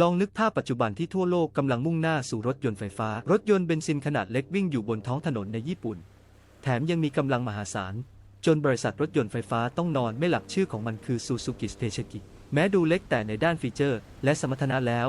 ลองนึกภาพปัจจุบันที่ทั่วโลกกำลังมุ่งหน้าสู่รถยนต์ไฟฟ้า รถยนต์เบนซินขนาดเล็กวิ่งอยู่บนท้องถนนในญี่ปุ่น แถมยังมีกำลังมหาศาล จนบริษัทรถยนต์ไฟฟ้าต้องนอนไม่หลับชื่อของมันคือ Suzuki Station แม้ดูเล็กแต่ในด้านฟีเจอร์ และสมรรถนะแล้ว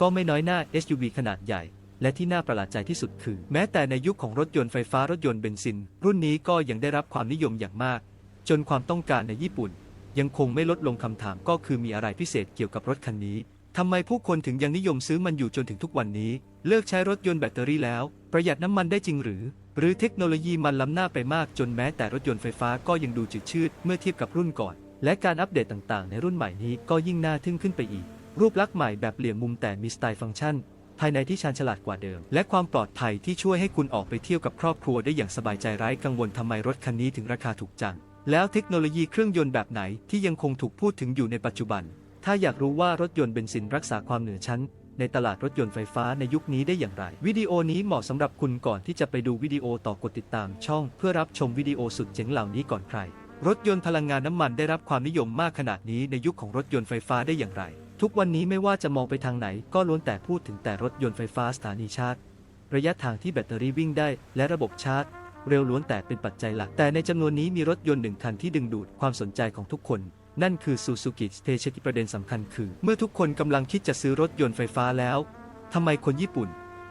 ก็ไม่น้อยหน้า SUV ขนาดใหญ่ และที่น่าประหลาดใจที่สุดคือ แม้แต่ในยุคของรถยนต์ไฟฟ้ารถยนต์เบนซิน รุ่นนี้ก็ยังได้รับความนิยมอย่างมาก จนความต้องการในญี่ปุ่น ยังคงไม่ลดลงคำถามก็คือมีอะไรพิเศษเกี่ยวกับรถคันนี้ ทำไมผู้คนถึงยังนิยมซื้อมันอยู่จนถึงทุกวันนี้ เลิกใช้รถยนต์แบตเตอรี่แล้ว ประหยัดน้ำมันได้จริงหรือ หรือเทคโนโลยีมันล้ำหน้าไปมากจนแม้แต่รถยนต์ไฟฟ้าก็ยังดูจืดชืดเมื่อเทียบกับรุ่นก่อน และการอัปเดตต่างๆ ในรุ่นใหม่นี้ก็ยิ่งน่าทึ่งขึ้นไปอีก รูปลักษณ์ใหม่แบบเหลี่ยมมุมแต่มีสไตล์ฟังก์ชัน ภายในที่ชาญฉลาดกว่าเดิม และความปลอดภัยที่ช่วยให้คุณออกไปเที่ยวกับครอบครัวได้อย่างสบายใจไร้กังวลทำไมรถคันนี้ถึงราคาถูกจังแล้วเทคโนโลยีเครื่องยนต์แบบไหนที่ยังคงถูกพูดถึงอยู่ในปัจจุบัน ถ้าอยากรู้ว่ารถยนต์เบนซินรักษาความเหนือชั้น ในตลาดรถยนต์ไฟฟ้าในยุคนี้ได้อย่างไร วิดีโอนี้เหมาะสำหรับคุณก่อนที่จะไปดูวิดีโอต่อกดติดตามช่อง เพื่อรับชมวิดีโอสุดเจ๋งเหล่านี้ก่อนใคร รถยนต์พลังงานน้ำมันได้รับความนิยมมากขนาดนี้ในยุคของรถยนต์ไฟฟ้าได้อย่างไร ทุกวันนี้ไม่ว่าจะมองไปทางไหน ก็ล้วนแต่พูดถึงแต่รถยนต์ไฟฟ้าสถานีชาร์จ ระยะทางที่แบตเตอรี่วิ่งได้ และระบบชาร์จเร็วล้วนแต่เป็นปัจจัยหลัก แต่ในจำนวนนี้มีรถยนต์หนึ่งคันที่ดึงดูดความสนใจของทุกคน นั่นคือ Suzuki Station ประเด็นสำคัญคือ เมื่อทุกคนกำลังคิดจะซื้อรถยนต์ไฟฟ้าแล้วทำไมคนญี่ปุ่น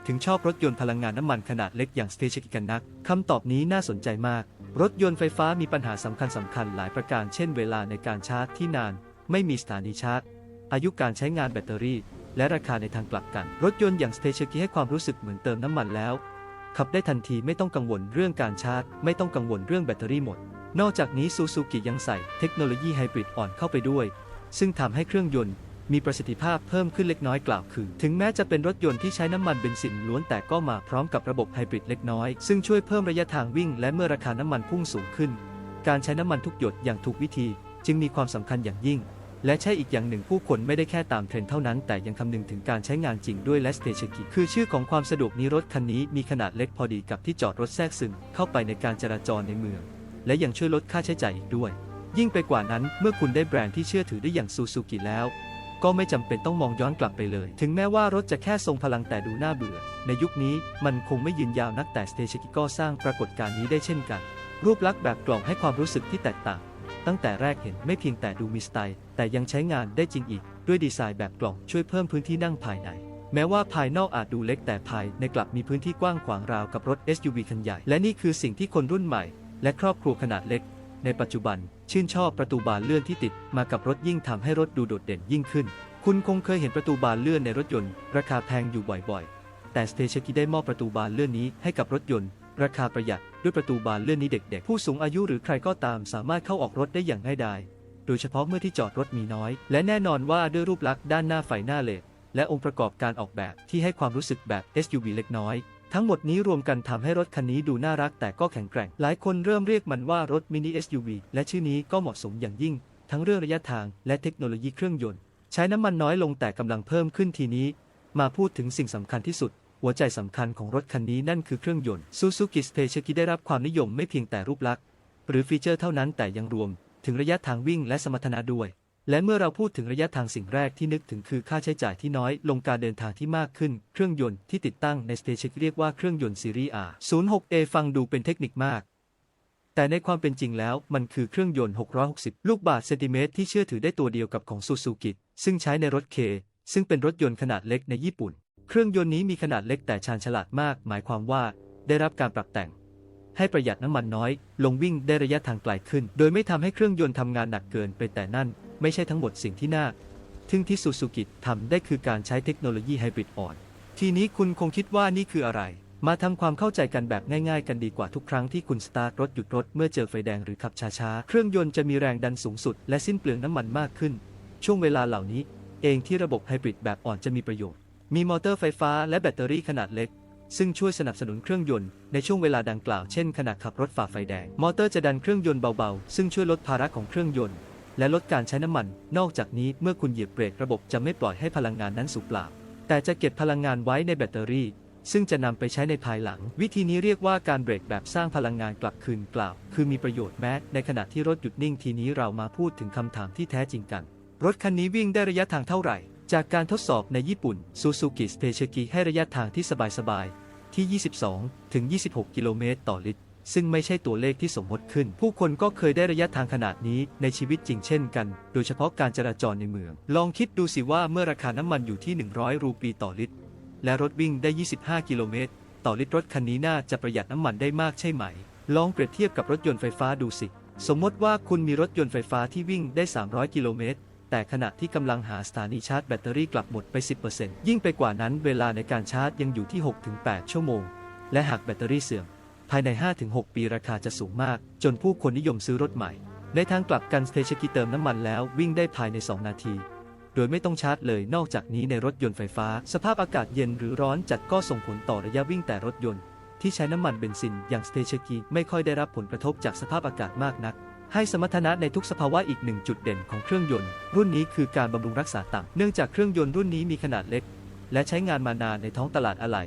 ถึงชอบรถยนต์พลังงานน้ำมันขนาดเล็กอย่าง Station กันนักคำตอบนี้น่าสนใจมาก รถยนต์ไฟฟ้ามีปัญหาสำคัญสำคัญหลายประการ เช่น เวลาในการชาร์จที่นาน ไม่มีสถานีชาร์จ อายุการใช้งานแบตเตอรี่ และราคาในทางกลับกัน รถยนต์อย่าง Station ให้ความรู้สึกเหมือนเติมน้ำมันแล้วขับได้ทันทีไม่ต้องกังวลเรื่องการชาร์จ ไม่ต้องกังวลเรื่องแบตเตอรี่หมด นอกจากนี้ซูซูกิยังใส่เทคโนโลยีไฮบริดอ่อนเข้าไปด้วย ซึ่งทำให้เครื่องยนต์มีประสิทธิภาพเพิ่มขึ้นเล็กน้อยกล่าวคือ ถึงแม้จะเป็นรถยนต์ที่ใช้น้ำมันเบนซินล้วนแต่ก็มาพร้อมกับระบบไฮบริดเล็กน้อย ซึ่งช่วยเพิ่มระยะทางวิ่งและเมื่อราคาน้ำมันพุ่งสูงขึ้น การใช้น้ำมันทุกหยดอย่างถูกวิธี จึงมีความสำคัญอย่างยิ่ง และใช่อีกอย่างหนึ่งผู้คนไม่ได้แค่ตามเทรนด์เท่านั้น แต่ยังคำนึงถึงการใช้งานจริงด้วยและสเตชันกิคือชื่อของความสะดวกนี้รถคันนี้มีขนาดเล็กพอดีกับที่จอดรถแทรกซึมเข้าไปในการจราจรในเมือง และยังช่วยลดค่าใช้จ่ายอีกด้วย ยิ่งไปกว่านั้นเมื่อคุณได้แบรนด์ที่เชื่อถือได้อย่างซูซูกิแล้ว ก็ไม่จำเป็นต้องมองย้อนกลับไปเลย ถึงแม้ว่ารถจะแค่ทรงพลังแต่ดูน่าเบื่อ ในยุคนี้มันคงไม่ยืนยาวนักแต่สเตชันกิก็สร้างปรากฏการณ์นี้ได้เช่นกัน รูปลักษณ์แบบกล่องให้ความรู้สึกที่แตกต่าง ตั้งแต่แรกเห็นไม่เพียงแต่ดูมีสไตล์ แต่ยังใช้งานได้จริงอีก ด้วยดีไซน์แบบกล่องช่วยเพิ่มพื้นที่นั่งภายในแม้ว่าภายนอกอาจดูเล็กแต่ภายในกลับมีพื้นที่กว้างขวางราวกับรถ SUV คันใหญ่ และนี่คือสิ่งที่คนรุ่นใหม่ และครอบครัวขนาดเล็ก ในปัจจุบัน ชื่นชอบประตูบานเลื่อนที่ติดมากับรถยิ่งทำให้รถดูโดดเด่นยิ่งขึ้น คุณคงเคยเห็นประตูบานเลื่อนในรถยนต์ ราคาแพงอยู่บ่อยๆ แต่สเตชันกิได้มอบประตูบานเลื่อนนี้ให้กับรถยนต์ ราคาประหยัดด้วยประตูบานเลื่อนนี้เด็กๆ ผู้สูงอายุหรือใครก็ตามสามารถเข้าออกรถได้อย่างง่ายดายโดยเฉพาะเมื่อที่จอดรถมีน้อย และแน่นอนว่าด้วยรูปลักษณ์ด้านหน้าไฟหน้าเลดและองค์ประกอบการออกแบบที่ให้ความรู้สึกแบบ SUV เล็กน้อย ทั้งหมดนี้รวมกันทำให้รถคันนี้ดูน่ารักแต่ก็แข็งแกร่ง หลายคนเริ่มเรียกมันว่ารถมินิ SUV และชื่อนี้ก็เหมาะสมอย่างยิ่ง ทั้งเรื่องระยะทางและเทคโนโลยีเครื่องยนต์ ใช้น้ำมันน้อยลงแต่กำลังเพิ่มขึ้นทีนี้ มาพูดถึงสิ่งสำคัญที่สุด หัวใจสำคัญของรถคันนี้นั่นคือเครื่องยนต์ Suzuki Station ได้รับความนิยมไม่เพียงแต่รูปลักษณ์หรือฟีเจอร์เท่านั้นแต่ยังรวม ถึงระยะทางวิ่งและสมรรถนะด้วย และเมื่อเราพูดถึงระยะทางสิ่งแรกที่นึกถึงคือค่าใช้จ่ายที่น้อยลงการเดินทางที่มากขึ้น เครื่องยนต์ที่ติดตั้งในสเตชันเรียกว่าเครื่องยนต์ซีรีส์ R 06A ฟังดูเป็นเทคนิคมาก แต่ในความเป็นจริงแล้วมันคือเครื่องยนต์ 660 ลูกบาศก์เซนติเมตรที่เชื่อถือได้ตัวเดียวกับของซูซูกิซึ่งใช้ในรถเคซึ่งเป็นรถยนต์ขนาดเล็กในญี่ปุ่น เครื่องยนต์นี้มีขนาดเล็กแต่ชาญฉลาดมาก หมายความว่าได้รับการปรับแต่ง ให้ประหยัดน้ำมันน้อย ลงวิ่งได้ระยะทางไกลขึ้น โดยไม่ทำให้เครื่องยนต์ทำงานหนักเกินไปแต่นั่น ไม่ใช่ทั้งหมดสิ่งที่น่าทึ่งที่ซูซูกิทำได้คือการใช้เทคโนโลยีไฮบริดอ่อน ทีนี้คุณคงคิดว่านี่คืออะไร มาทำความเข้าใจกันแบบง่ายๆ กันดีกว่าทุกครั้งที่คุณสตาร์ทรถหยุดรถเมื่อเจอไฟแดงหรือขับช้าๆ เครื่องยนต์จะมีแรงดันสูงสุด และสิ้นเปลืองน้ำมันมากขึ้น ช่วงเวลาเหล่านี้ เองที่ระบบไฮบริดแบบอ่อนจะมีประโยชน์ มีมอเตอร์ไฟฟ้าและแบตเตอรี่ขนาดเล็ก ซึ่งช่วยสนับสนุนเครื่องยนต์ในช่วงเวลาดังกล่าวเช่นขณะขับรถฝ่าไฟแดง มอเตอร์จะดันเครื่องยนต์เบาๆ ซึ่งช่วยลดภาระของเครื่องยนต์ และลดการใช้น้ำมัน นอกจากนี้เมื่อคุณเหยียบเบรกระบบจะไม่ปล่อยให้พลังงานนั้นสูญเปล่า แต่จะเก็บพลังงานไว้ในแบตเตอรี่ ซึ่งจะนำไปใช้ในภายหลัง วิธีนี้เรียกว่าการเบรกแบบสร้างพลังงานกลับคืนกล่าว คือมีประโยชน์แม้ในขณะที่รถหยุดนิ่งทีนี้เรามาพูดถึงคำถามที่แท้จริงกัน รถคันนี้วิ่งได้ระยะทางเท่าไหร่ จากการทดสอบในญี่ปุ่น Suzuki Special ให้ระยะทางที่สบายๆ ที่ 22 ถึง 26 กิโลเมตรต่อลิตร ซึ่งไม่ใช่ตัวเลขที่สมมติขึ้น ผู้คนก็เคยได้ระยะทางขนาดนี้ในชีวิตจริงเช่นกัน โดยเฉพาะการจราจรในเมือง ลองคิดดูสิว่าเมื่อราคาน้ำมันอยู่ที่ 100 รูปีต่อลิตร และรถวิ่งได้ 25 กิโลเมตร ต่อลิตรรถคันนี้น่าจะประหยัดน้ำมันได้มากใช่ไหม ลองเปรียบเทียบกับรถยนต์ไฟฟ้าดูสิ สมมติว่าคุณมีรถยนต์ไฟฟ้าที่วิ่งได้ 300 กิโลเมตร แต่ขณะที่กำลังหาสถานีชาร์จแบตเตอรี่กลับหมดไป 10%ยิ่งไปกว่านั้นเวลาในการชาร์จยังอยู่ที่ 6-8 ชั่วโมง และหากแบตเตอรี่เสื่อม ภายใน 5-6 ปีราคาจะสูงมาก จนผู้คนนิยมซื้อรถใหม่ ในทางกลับกันสเตชกีเติมน้ำมันแล้ววิ่งได้ภายใน 2 นาที โดยไม่ต้องชาร์จเลยนอกจากนี้ในรถยนต์ไฟฟ้า สภาพอากาศเย็นหรือร้อนจัดก็ส่งผลต่อระยะวิ่งแต่รถยนต์ ที่ใช้น้ำมันเบนซินอย่างสเตชกีไม่ค่อยได้รับผลกระทบจากสภาพอากาศมากนัก ให้สมรรถนะในทุกสภาวะอีกหนึ่งจุดเด่นของเครื่องยนต์ รุ่นนี้คือการบำรุงรักษาต่ำเนื่องจากเครื่องยนต์รุ่นนี้มีขนาดเล็ก และใช้งานมานานในท้องตลาดอะไหล่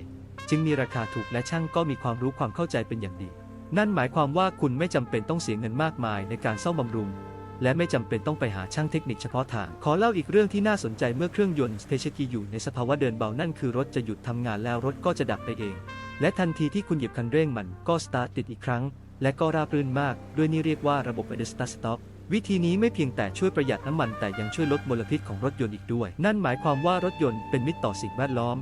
จึงมีราคาถูกและช่างก็มีความรู้ความเข้าใจเป็นอย่างดี นั่นหมายความว่าคุณไม่จำเป็นต้องเสียเงินมากมายในการซ่อมบำรุง และไม่จำเป็นต้องไปหาช่างเทคนิคเฉพาะทาง ขอเล่าอีกเรื่องที่น่าสนใจเมื่อเครื่องยนต์สเตชันกีอยู่ในสภาวะเดินเบานั่นคือรถจะหยุดทำงานแล้วรถก็จะดับไปเอง และทันทีที่คุณเหยียบคันเร่งมันก็สตาร์ทติดอีกครั้ง และก็ราบรื่นมาก ด้วยนี่เรียกว่าระบบ a d s t a r Stop วิธีนี้ไม่เพียงแต่ช่วยประหยัดน้ำมันแต่ยังช่วยลดมลพิษของรถยนต์อีกด้วย นั่นหมายความว่ารถยนต์เป็นมิตรต่อสิ่งแวดล้อม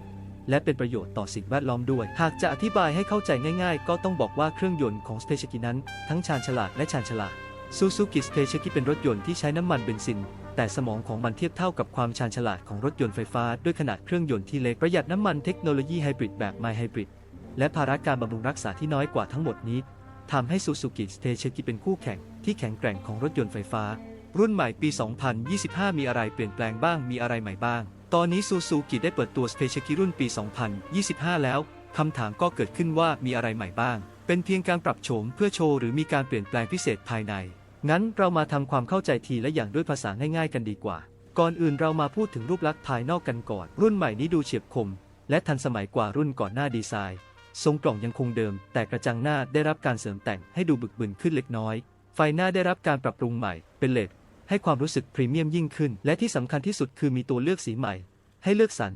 และเป็นประโยชน์ต่อสิ่งแวดล้อมด้วย หากจะอธิบายให้เข้าใจง่ายๆ ก็ต้องบอกว่าเครื่องยนต์ของสเตชกินั้น ทั้งชาญฉลาดและชาญฉลาด Suzuki Station เป็นรถยนต์ที่ใช้น้ำมันเบนซิน แต่สมองของมันเทียบเท่ากับความชาญฉลาดของรถยนต์ไฟฟ้า ด้วยขนาดเครื่องยนต์ที่เล็กประหยัดน้ำมันเทคโนโลยีไฮบริดแบบ My Hybrid และภาระการบำรุงรักษาที่น้อยกว่าทั้งหมดนี้ ทำให้ Suzuki Station เป็นคู่แข่งที่แข็งแกร่งของรถยนต์ไฟฟ้า รุ่นใหม่ปี 2025 มีอะไรเปลี่ยนแปลงบ้างมีอะไรใหม่บ้าง ตอนนี้ Suzuki ได้เปิดตัว Station รุ่นปี 2025 แล้วคำถามก็เกิดขึ้นว่ามีอะไรใหม่บ้าง เป็นเพียงการปรับโฉมเพื่อโชว์หรือมีการเปลี่ยนแปลงพิเศษภายใน งั้นเรามาทำความเข้าใจทีละอย่างด้วยภาษาง่ายๆ กันดีกว่า ก่อนอื่นเรามาพูดถึงรูปลักษณ์ภายนอกกันก่อน รุ่นใหม่นี้ดูเฉียบคม และทันสมัยกว่ารุ่นก่อนหน้าดีไซน์ ทรงกล่องยังคงเดิม แต่กระจังหน้าได้รับการเสริมแต่งให้ดูบึกบึนขึ้นเล็กน้อย ไฟหน้าได้รับการปรับปรุงใหม่เป็นเลดให้ความรู้สึกพรีเมียมยิ่งขึ้น และที่สำคัญที่สุดคือมีตัวเลือกสีใหม่ ให้เลือกสรร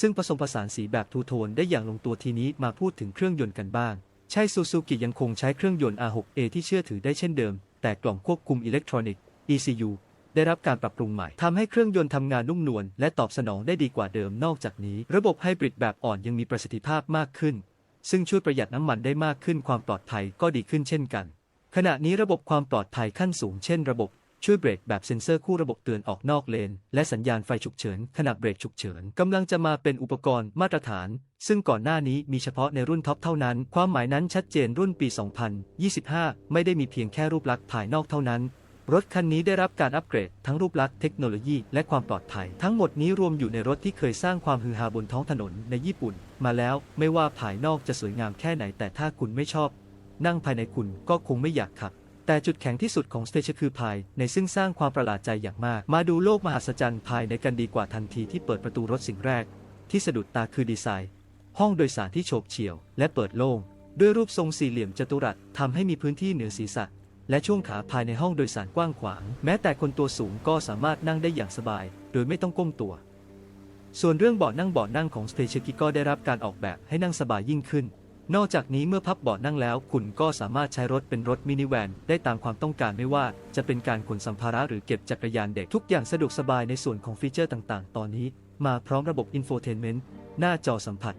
ซึ่งผสมผสานสีแบบทูโทนได้อย่างลงตัวทีนี้มาพูดถึงเครื่องยนต์กันบ้าง ใช่ซูซูกิยังคงใช้เครื่องยนต์ R6A ที่เชื่อถือได้เช่นเดิม แต่กล่องควบคุมอิเล็กทรอนิกส์ ECU ได้รับการปรับปรุงใหม่ทำให้เครื่องยนต์ทำงานนุ่มนวลและตอบสนองได้ดีกว่าเดิมนอกจากนี้ ระบบไฮบริดแบบอ่อนยังมีประสิทธิภาพมากขึ้น ซึ่งช่วยประหยัดน้ำมันได้มากขึ้นความปลอดภัยก็ดีขึ้นเช่นกัน ขณะนี้ระบบความปลอดภัยขั้นสูงเช่นระบบช่วยเบรกแบบเซ็นเซอร์คู่ระบบเตือนออกนอกเลน และสัญญาณไฟฉุกเฉินขณะเบรกฉุกเฉินกำลังจะมาเป็นอุปกรณ์มาตรฐาน ซึ่งก่อนหน้านี้มีเฉพาะในรุ่นท็อปเท่านั้น ความหมายนั้นชัดเจนรุ่นปี 2025 ไม่ได้มีเพียงแค่รูปลักษณ์ภายนอกเท่านั้น รถคันนี้ได้รับการอัปเกรด ทั้งรูปลักษณ์เทคโนโลยีและความปลอดภัย ทั้งหมดนี้รวมอยู่ในรถที่เคยสร้างความฮือฮาบนท้องถนนในญี่ปุ่น มาแล้วไม่ว่าภายนอกจะสวยงามแค่ไหนแต่ถ้าคุณไม่ชอบ นั่งภายในคุณก็คงไม่อยากขับ แต่จุดแข็งที่สุดของสเตชคือภายในซึ่งสร้างความประหลาดใจอย่างมาก มาดูโลกมหัศจรรย์ภายในกันดีกว่าทันทีที่เปิดประตูรถสิ่งแรก ที่สะดุดตาคือดีไซน์ ห้องโดยสารที่โฉบเฉี่ยว และเปิดโล่งด้วยรูปทรงสี่เหลี่ยมจัตุรัสทำให้มีพื้นที่เหนือศีรษะ และช่วงขาภายในห้องโดยสารกว้างขวาง แม้แต่คนตัวสูงก็สามารถนั่งได้อย่างสบาย โดยไม่ต้องก้มตัว ส่วนเรื่องเบาะนั่งเบาะนั่งของสเตชันก็ได้รับการออกแบบให้นั่งสบายยิ่งขึ้น นอกจากนี้เมื่อพับเบาะนั่งแล้ว คุณก็สามารถใช้รถเป็นรถมินิแวนได้ตามความต้องการไม่ว่า จะเป็นการขนสัมภาระหรือเก็บจักรยานเด็กทุกอย่างสะดวกสบายในส่วนของฟีเจอร์ต่างๆ ตอนนี้ มาพร้อมระบบอินโฟเทนเมนต์หน้าจอสัมผัส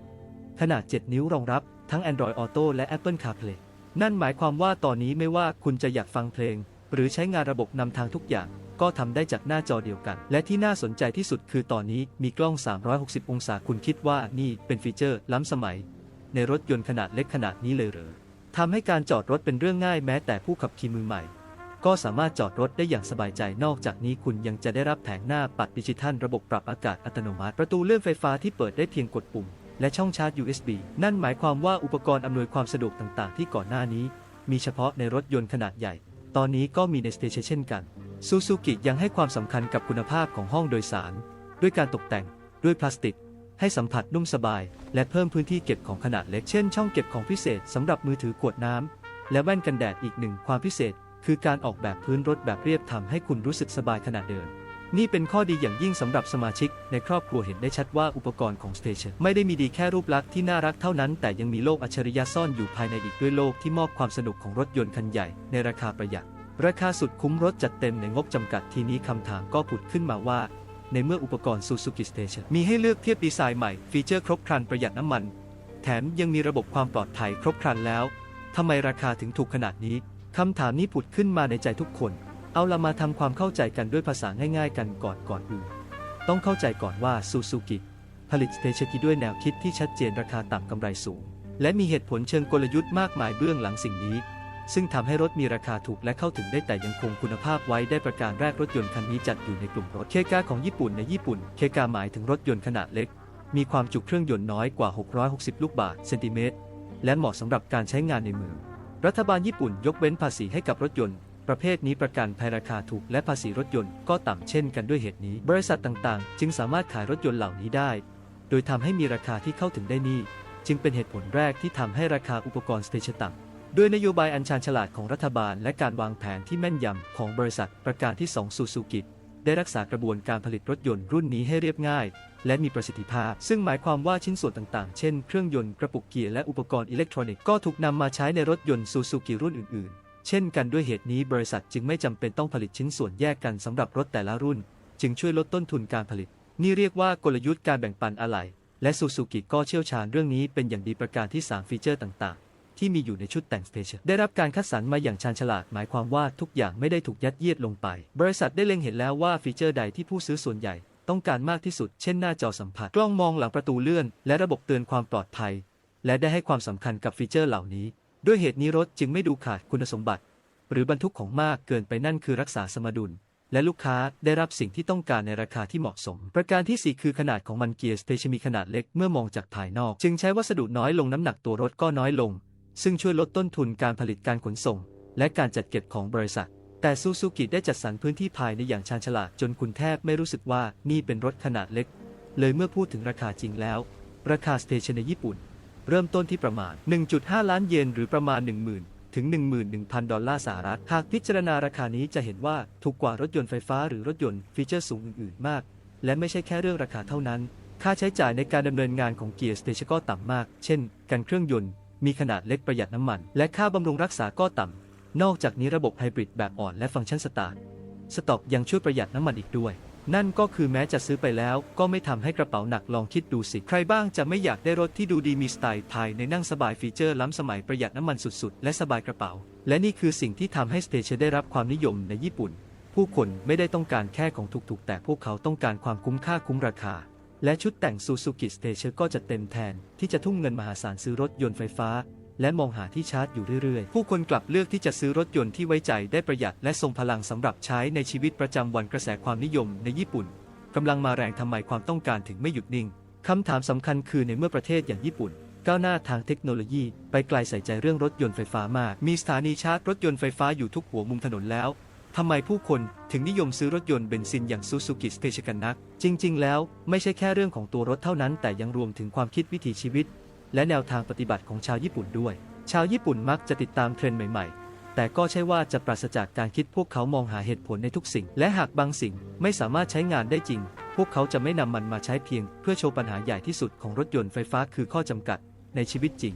ขนาด 7 นิ้วรองรับทั้ง Android Auto และ Apple CarPlay นั่นหมายความว่าตอนนี้ไม่ว่าคุณจะอยากฟังเพลง หรือใช้งานระบบนำทางทุกอย่าง ก็ทำได้จากหน้าจอเดียวกัน และที่น่าสนใจที่สุดคือตอนนี้มีกล้อง 360 องศาคุณคิดว่านี่เป็นฟีเจอร์ล้ำสมัย ในรถยนต์ขนาดเล็กขนาดนี้เลยเหรอทำให้การจอดรถเป็นเรื่องง่ายแม้แต่ผู้ขับขี่มือใหม่ ก็สามารถจอดรถได้อย่างสบายใจนอกจากนี้คุณยังจะได้รับแผงหน้าปัดดิจิทัล ระบบปรับอากาศอัตโนมัติ ประตูเลื่อนไฟฟ้าที่เปิดได้เพียงกดปุ่ม และช่องชาร์จ USB นั่นหมายความว่าอุปกรณ์อำนวยความสะดวกต่างๆ ที่ก่อนหน้านี้ มีเฉพาะในรถยนต์ขนาดใหญ่ ตอนนี้ก็มีในสเตชันเช่นกันซูซูกิยังให้ความสำคัญกับคุณภาพของห้องโดยสาร ด้วยการตกแต่ง ด้วยพลาสติก ให้สัมผัสนุ่มสบาย และเพิ่มพื้นที่เก็บของขนาดเล็กเช่น ช่องเก็บของพิเศษสำหรับมือถือขวดน้ำและแว่นกันแดดอีกหนึ่งความพิเศษ คือการออกแบบพื้นรถแบบเรียบทำให้คุณรู้สึกสบายขณะเดิน นี่เป็นข้อดีอย่างยิ่งสำหรับสมาชิก ในครอบครัวเห็นได้ชัดว่าอุปกรณ์ของ Station ไม่ได้มีดีแค่รูปลักษณ์ที่น่ารักเท่านั้น แต่ยังมีโลกอัจฉริยะซ่อนอยู่ภายในอีกด้วยโลกที่มอบความสนุกของรถยนต์คันใหญ่ในราคาประหยัด ราคาสุดคุ้มรถจัดเต็มในงบจำกัดทีนี้คำถามก็ผุดขึ้นมาว่า ในเมื่ออุปกรณ์ Suzuki Station มีให้เลือกเทียบดีไซน์ใหม่ฟีเจอร์ครบครันประหยัดน้ำมัน แถมยังมีระบบความปลอดภัยครบครันแล้วทำไมราคาถึงถูกขนาดนี้คำถามนี้ผุดขึ้นมาในใจทุกคน เอาละมาทำความเข้าใจกันด้วยภาษาง่ายๆ กันก่อนก่อนอื่น ต้องเข้าใจก่อนว่า Suzuki ผลิต Station ด้วยแนวคิดที่ชัดเจนราคาต่ำกำไรสูง และมีเหตุผลเชิงกลยุทธ์มากมายเบื้องหลังสิ่งนี้ ซึ่งทำให้รถมีราคาถูกและเข้าถึงได้แต่ยังคงคุณภาพไว้ได้ประการแรกรถยนต์คันนี้จัดอยู่ในกลุ่มรถเคกาของญี่ปุ่นในญี่ปุ่นเคกาหมายถึงรถยนต์ขนาดเล็ก มีความจุเครื่องยนต์น้อยกว่า 660 ลูกบาศก์เซนติเมตรและเหมาะสำหรับการใช้งานในเมืองรัฐบาลญี่ปุ่นยกเว้นภาษีให้กับรถยนต์ ประเภทนี้ประกันภัยราคาถูกและภาษีรถยนต์ก็ต่ำเช่นกันด้วยเหตุนี้ บริษัทต่างๆ จึงสามารถขายรถยนต์เหล่านี้ได้ โดยทำให้มีราคาที่เข้าถึงได้นี่ จึงเป็นเหตุผลแรกที่ทำให้ราคาอุปกรณ์สเตชันต่ำด้วยนโยบายอันชาญฉลาดของรัฐบาล และการวางแผนที่แม่นยำของบริษัทประการที่ 2 ซูซูกิได้รักษากระบวนการผลิตรถยนต์รุ่นนี้ให้เรียบง่าย และมีประสิทธิภาพ ซึ่งหมายความว่าชิ้นส่วนต่างๆ เช่น เครื่องยนต์กระปุกเกียร์และอุปกรณ์อิเล็กทรอนิกส์ก็ถูกนำมาใช้ในรถยนต์ซูซูกิรุ่นอื่น ๆ เช่นกันด้วยเหตุนี้บริษัทจึงไม่จำเป็นต้องผลิตชิ้นส่วนแยกกันสำหรับรถแต่ละรุ่น จึงช่วยลดต้นทุนการผลิต นี่เรียกว่ากลยุทธ์การแบ่งปันอะไหล่และซูซูกิก็เชี่ยวชาญเรื่องนี้เป็นอย่างดีประการที่ 3 ฟีเจอร์ต่าง ๆ ที่มีอยู่ในชุดแต่งสเปเชียลได้รับการคัดสรรมาอย่างชาญฉลาด หมายความว่าทุกอย่างไม่ได้ถูกยัดเยียดลงไป บริษัทได้เล็งเห็นแล้วว่าฟีเจอร์ใดที่ผู้ซื้อส่วนใหญ่ต้องการมากที่สุด เช่นหน้าจอสัมผัส กล้องมองหลังประตูเลื่อน และระบบเตือนความปลอดภัย และได้ให้ความสำคัญกับฟีเจอร์เหล่านี้ ด้วยเหตุนี้รถจึงไม่ดูขาดคุณสมบัติ หรือบรรทุกของมากเกินไปนั่นคือรักษาสมดุล และลูกค้าได้รับสิ่งที่ต้องการในราคาที่เหมาะสม ประการที่ 4 คือขนาดของมันเกียร์สเตชันมีขนาดเล็กเมื่อมองจากภายนอก จึงใช้วัสดุน้อยลงน้ำหนักตัวรถก็น้อยลง ซึ่งช่วยลดต้นทุนการผลิตการขนส่ง และการจัดเก็บของบริษัท แต่ซูซูกิได้จัดสรรพื้นที่ภายในอย่างชาญฉลาดจนคุณแทบไม่รู้สึกว่านี่เป็นรถขนาดเล็ก เลยเมื่อพูดถึงราคาจริงแล้ว ราคาสเตชันในญี่ปุ่น เริ่มต้นที่ประมาณ 1.5 ล้านเยนหรือประมาณ 10,000 ถึง 11,000 ดอลลาร์สหรัฐ หากพิจารณาราคานี้จะเห็นว่าถูกกว่ารถยนต์ไฟฟ้าหรือรถยนต์ฟีเจอร์สูงอื่นๆ มาก และไม่ใช่แค่เรื่องราคาเท่านั้น ค่าใช้จ่ายในการดำเนินงานของเกียร์สเตชันก็ต่ำมาก เช่น การเครื่องยนต์ มีขนาดเล็กประหยัดน้ำมัน และค่าบำรุงรักษาก็ต่ำนอกจากนี้ระบบไฮบริดแบบอ่อนและฟังก์ชันสตาร์ทสต็อกยังช่วยประหยัดน้ำมันอีกด้วย นั่นก็คือแม้จะซื้อไปแล้วก็ไม่ทำให้กระเป๋าหนักลองคิดดูสิ ใครบ้างจะไม่อยากได้รถที่ดูดีมีสไตล์ไทยในนั่งสบายฟีเจอร์ล้ำสมัยประหยัดน้ำมันสุดๆ และสบายกระเป๋า และนี่คือสิ่งที่ทำให้สเตเชได้รับความนิยมในญี่ปุ่น ผู้คนไม่ได้ต้องการแค่ของถูกๆ แต่พวกเขาต้องการความคุ้มค่าคุ้มราคา และชุดแต่งซูซูกิสเตเชก็จะเต็มแทนที่จะทุ่มเงินมหาศาลซื้อรถยนต์ไฟฟ้า และมองหาที่ชาร์จอยู่เรื่อยๆ ผู้คนกลับเลือกที่จะซื้อรถยนต์ที่ไว้ใจได้ประหยัดและทรงพลังสำหรับใช้ในชีวิตประจำวันกระแสความนิยมในญี่ปุ่นกำลังมาแรงทำไมความต้องการถึงไม่หยุดนิ่งคำถามสำคัญคือในเมื่อประเทศอย่างญี่ปุ่น ก้าวหน้าทางเทคโนโลยี ไปไกลใส่ใจเรื่องรถยนต์ไฟฟ้ามาก มีสถานีชาร์จรถยนต์ไฟฟ้าอยู่ทุกหัวมุมถนนแล้วทำไมผู้คนถึงนิยมซื้อรถยนต์เบนซินอย่างซูซูกิสเ t ชกันนัก จริง ๆ แล้วไม่ใช่แค่เรื่องของตัวรถเท่านั้น แต่ยังรวมถึงความคิดวิถีชีวิต และแนวทางปฏิบัติของชาวญี่ปุ่นด้วย ชาวญี่ปุ่นมักจะติดตามเทรนด์ใหม่ ๆ แต่ก็ใช่ว่าจะปราศจากการคิดพวกเขามองหาเหตุผลในทุกสิ่ง และหากบางสิ่งไม่สามารถใช้งานได้จริง พวกเขาจะไม่นำมันมาใช้เพียง เพื่อโชว์ปัญหาใหญ่ที่สุดของรถยนต์ไฟฟ้าคือข้อจำกัดในชีวิตจริง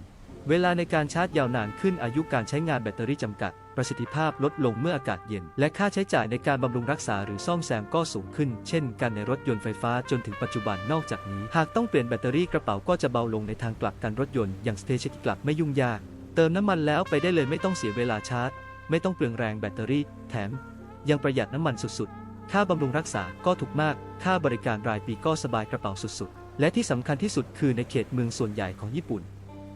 เวลาในการชาร์จยาวนานขึ้นอายุการใช้งานแบตเตอรี่จำกัด ประสิทธิภาพลดลงเมื่ออากาศเย็น และค่าใช้จ่ายในการบำรุงรักษาหรือซ่อมแซมก็สูงขึ้น เช่นกันในรถยนต์ไฟฟ้าจนถึงปัจจุบันนอกจากนี้ หากต้องเปลี่ยนแบตเตอรี่กระเป๋าก็จะเบาลงในทางกลับกันรถยนต์อย่างสเตชันกลับไม่ยุ่งยาก เติมน้ำมันแล้วไปได้เลยไม่ต้องเสียเวลาชาร์จ ไม่ต้องเปลืองแรงแบตเตอรี่ แถม ยังประหยัดน้ำมันสุดๆ ค่าบำรุงรักษาก็ถูกมาก ค่าบริการรายปีก็สบายกระเป๋าสุดๆ และที่สำคัญที่สุดคือในเขตเมืองส่วนใหญ่ของญี่ปุ่น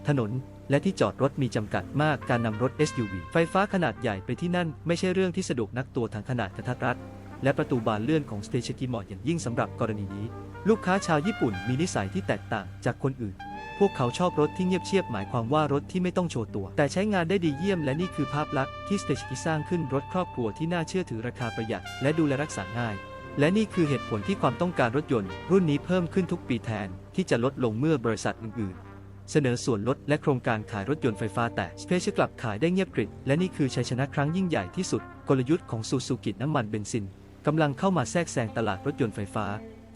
ถนน และที่จอดรถมีจำกัดมากการนำรถ SUV ไฟฟ้าขนาดใหญ่ไปที่นั่นไม่ใช่เรื่องที่สะดวกนักตัวทางขนาดกระทัดรัดและประตูบานเลื่อนของสเตชันที่เหมาะอย่างยิ่งสำหรับกรณีนี้ ลูกค้าชาวญี่ปุ่นมีนิสัยที่แตกต่างจากคนอื่น พวกเขาชอบรถที่เงียบเชียบหมายความว่ารถที่ไม่ต้องโชว์ตัว แต่ใช้งานได้ดีเยี่ยมและนี่คือภาพลักษณ์ที่สเตชันสร้างขึ้นรถครอบครัวที่น่าเชื่อถือราคาประหยัด และดูแลรักษาง่าย และนี่คือเหตุผลที่ความต้องการรถยนต์ รุ่นนี้เพิ่มขึ้นทุกปีแทนที่จะลดลงเมื่อบริษัทอื่นๆ เสนอส่วนลดและโครงการขายรถยนต์ไฟฟ้าแต่สเปเชียลกลับขายได้เงียบกริบและนี่คือชัยชนะครั้งยิ่งใหญ่ที่สุด กลยุทธ์ของซูซูกิน้ำมันเบนซินกำลังเข้ามาแทรกแซงตลาดรถยนต์ไฟฟ้า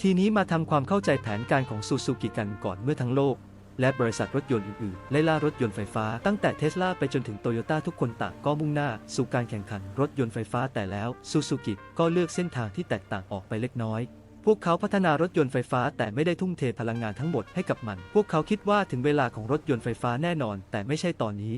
ทีนี้มาทำความเข้าใจแผนการของซูซูกิกันก่อนเมื่อทั้งโลก และบริษัทรถยนต์อื่นๆไล่ล่ารถยนต์ไฟฟ้าตั้งแต่เทสลาไปจนถึงโตโยต้าทุกคนต่างก็มุ่งหน้า สู่การแข่งขันรถยนต์ไฟฟ้าแต่แล้วซูซูกิก็เลือกเส้นทางที่แตกต่างออกไปเล็กน้อย พวกเขาพัฒนารถยนต์ไฟฟ้าแต่ไม่ได้ทุ่มเทพลังงานทั้งหมดให้กับมัน พวกเขาคิดว่าถึงเวลาของรถยนต์ไฟฟ้าแน่นอน แต่ไม่ใช่ตอนนี้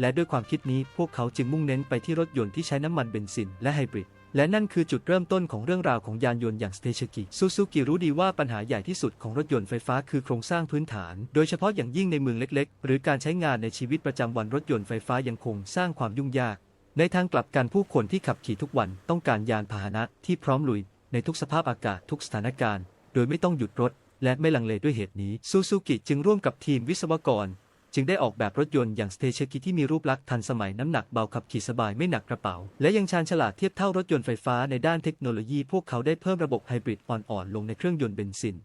และด้วยความคิดนี้พวกเขาจึงมุ่งเน้นไปที่รถยนต์ที่ใช้น้ำมันเบนซินและไฮบริด และนั่นคือจุดเริ่มต้นของเรื่องราวของยานยนต์อย่างสเตชกิซูซูกิรู้ดีว่าปัญหาใหญ่ที่สุดของรถยนต์ไฟฟ้าคือโครงสร้างพื้นฐาน โดยเฉพาะอย่างยิ่งในเมืองเล็ก ๆ หรือการใช้งานในชีวิตประจำวันรถยนต์ไฟฟ้ายังคงสร้างความยุ่งยาก ในทางกลับกันผู้คนที่ขับขี่ทุกวันต้องการยานพาหนะที่พร้อมลุย ในทุกสภาพอากาศทุกสถานการณ์ โดยไม่ต้องหยุดรถ และไม่ลังเลด้วยเหตุนี้ซูซูกิจึงร่วมกับทีมวิศวกร จึงได้ออกแบบรถยนต์อย่างสเตชักิที่มีรูปลักษณ์ทันสมัยน้ำหนักเบาขับขี่สบายไม่หนักกระเป๋า และยังชาญฉลาดเทียบเท่ารถยนต์ไฟฟ้าในด้านเทคโนโลยีพวกเขาได้เพิ่มระบบไฮบริดอ่อนๆลงในเครื่องยนต์เบนซิน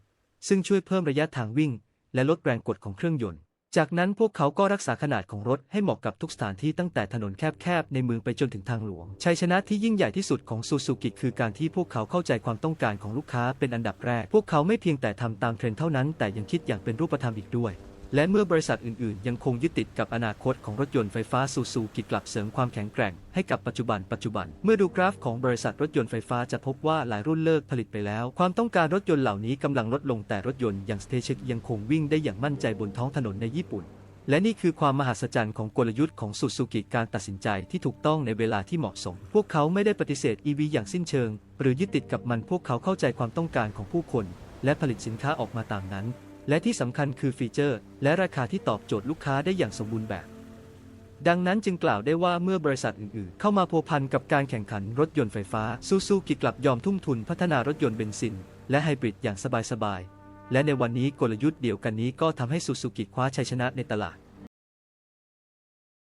ซึ่งช่วยเพิ่มระยะทางวิ่ง และลดแรงกดของเครื่องยนต์ จากนั้นพวกเขาก็รักษาขนาดของรถให้เหมาะกับทุกสถานที่ตั้งแต่ถนนแคบๆ ในเมืองไปจนถึงทางหลวง ชัยชนะที่ยิ่งใหญ่ที่สุดของซูซูกิคือการที่พวกเขาเข้าใจความต้องการของลูกค้าเป็นอันดับแรก พวกเขาไม่เพียงแต่ทำตามเทรนด์เท่านั้นแต่ยังคิดอย่างเป็นรูปธรรมอีกด้วย และเมื่อบริษัทอื่นๆ ยังคงยึดติดกับอนาคตของรถยนต์ไฟฟ้าซูซูกิกลับเสริมความแข็งแกร่งให้กับปัจจุบันปัจจุบัน เมื่อดูกราฟของบริษัทรถยนต์ไฟฟ้าจะพบว่าหลายรุ่นเลิกผลิตไปแล้ว ความต้องการรถยนต์เหล่านี้กำลังลดลงแต่รถยนต์อย่างสเตชันยังคงวิ่งได้อย่างมั่นใจบนท้องถนนในญี่ปุ่น และนี่คือความมหัศจรรย์ของกลยุทธ์ของซูซูกิการตัดสินใจที่ถูกต้องในเวลาที่เหมาะสม พวกเขาไม่ได้ปฏิเสธ EV อย่างสิ้นเชิง หรือยึดติดกับมันพวกเขาเข้าใจความต้องการของผู้คน และผลิตสินค้าออกมาตามนั้น และที่สำคัญคือฟีเจอร์ และราคาที่ตอบโจทย์ลูกค้าได้อย่างสมบูรณ์แบบ ดังนั้นจึงกล่าวได้ว่าเมื่อบริษัทอื่นๆ เข้ามาพัวพันกับการแข่งขันรถยนต์ไฟฟ้าซูซูกิกลับยอมทุ่มทุนพัฒนารถยนต์เบนซิน และไฮบริดอย่างสบายๆและในวันนี้กลยุทธ์เดียวกันนี้ก็ทำให้ซูซูกิคว้าชัยชนะในตลาด